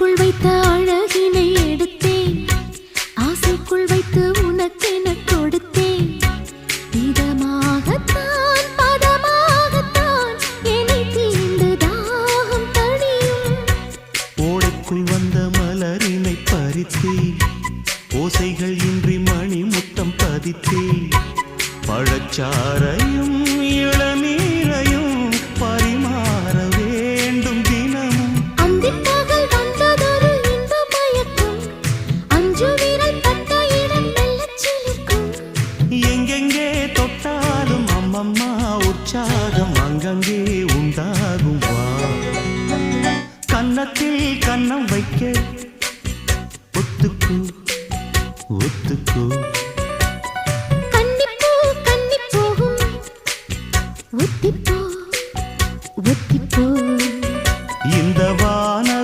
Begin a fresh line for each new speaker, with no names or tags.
ஆசைக்குள் வைத்த அழகினை எடுத்தேன். ஆசைக்குள் வைத்து உனக்கென கொடுத்தேன். இதமாகத்தான் பதமாகத்தான் என்னை தீண்டு தாகம் தணியும்.
ஓடைக்குள் வந்த மலரினை பறித்தே ஓசைகள் இன்றி மணி முத்தம் பதித்தே பழச்சாரை உற்சாகம் அங்கங்கே உண்டாகும்? வா கன்னத்தில் கன்னம் வைக்க ஒத்துக்கு ஒத்துக்கு.
இந்த